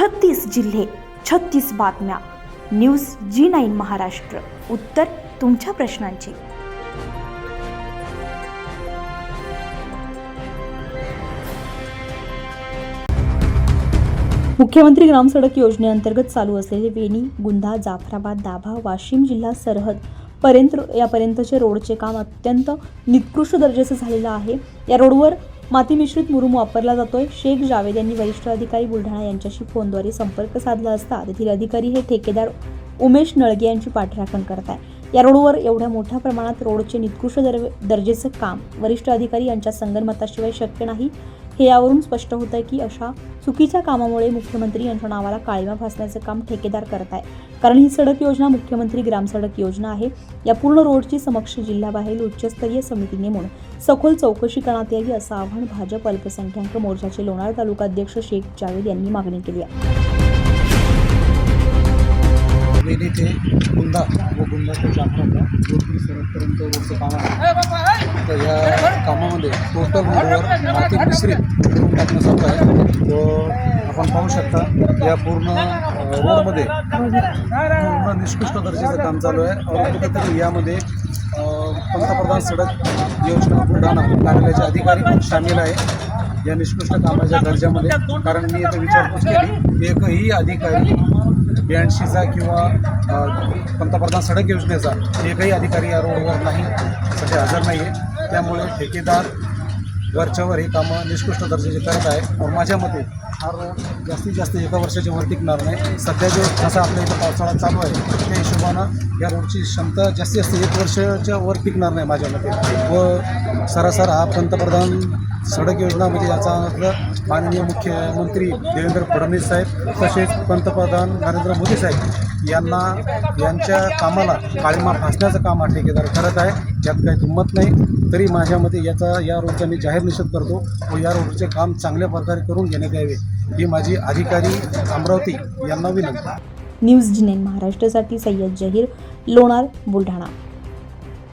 छत्तीस जिल्हे छत्तीस बातम्या. News G nine Maharashtra. उत्तर तुमच्या प्रश्नांची. मुख्यमंत्री ग्रामसडक योजनेअंतर्गत चालू असलेले वेणी गुंधा जाफराबाद दाभा वाशिम जिल्हा सरहद पर्यंत यापर्यंतचे रोडचे काम अत्यंत निकृष्ट दर्जाचं झालेलं आहे. या रोडवर माती मिश्रित मुरुम वापरला जातोय. शेख जावेद यांनी वरिष्ठ अधिकारी बुलढाणा यांच्याशी फोनद्वारे संपर्क साधला असता तेथील अधिकारी हे ठेकेदार उमेश नळगे यांची पाठराखण करत आहे या रोडवर एवढ्या मोठ्या प्रमाणात रोडचे निकृष्ट दर दर्जेचं काम वरिष्ठ अधिकारी यांच्या संगनमताशिवाय शक्य नाही. हे यावरून स्पष्ट होत आहे की अशा चुकीच्या कामामुळे मुख्यमंत्री यांच्या नावाला काळीमा फासण्याचं काम ठेकेदार करत आहे. कारण ही सडक योजना मुख्यमंत्री ग्रामसडक योजना आहे. या पूर्ण रोडची समक्ष जिल्ह्याबाहेर उच्चस्तरीय समिती नेमून सखोल चौकशी करण्यात यावी असं आव्हान भाजप अल्पसंख्याक मोर्चाचे लोणार तालुका अध्यक्ष शेख जावेद यांनी मागणी केली आहे. वेली ते गुंदा व गुंदा ते जाफराचा जोधपूर सरहदपर्यंत रोडचं काम आहे. तर या कामामध्ये टोटल रोडवर माती मिश्रित करून टाकणं चालू आहे. व आपण पाहू शकता या पूर्ण रोडमध्ये पूर्ण निष्कृष्ट दर्जाचं काम चालू आहे. और कुठेतरी यामध्ये पंतप्रधान सडक योजना बुलढाणा कार्यालयाचे अधिकारी पण सामील आहे. या निष्कृष्ट कामाच्या दर्जामध्ये. कारण मी इथं विचारपूस केली एकही अधिकारी ब्याऐंशीचा किंवा पंतप्रधान सडक योजनेचा एकही अधिकारी या रोडवर नाही सध्या हजर नाही आहे त्यामुळे ठेकेदार वरच्यावर ही कामं निष्कृष्ट दर्जाची करत आहे माझ्या मते हा रोड जास्तीत जास्त एका वर्षाच्या वर टिकणार नाही. सध्या जो जसा आपल्या इथं पावसाळा चालू आहे त्या हिशोबानं या रोडची क्षमता जास्तीत जास्त एक वर्षाच्या वर टिकणार नाही माझ्या मते. व सरासर हा पंतप्रधान सडक योजना म्हणजे याचा अर्थ माननीय मुख्यमंत्री देवेंद्र फडणवीस साहेब तसेच पंतप्रधान नरेंद्र मोदी साहेब यांना यांच्या कामाला काळीमा फासण्याचं काम हा ठेकेदार करत आहे. यात काही किंमत नाही. तरी माझ्या मते याचा या रोडचा मी जाहीर निषेध करतो व या रोडचे काम चांगल्या प्रकारे करून घेण्यात यावे. ही माझी अधिकारी अमरावती यांना विनंती. न्यूज जिनेन महाराष्ट्रासाठी सय्यद जहीर लोणार बुलढाणा.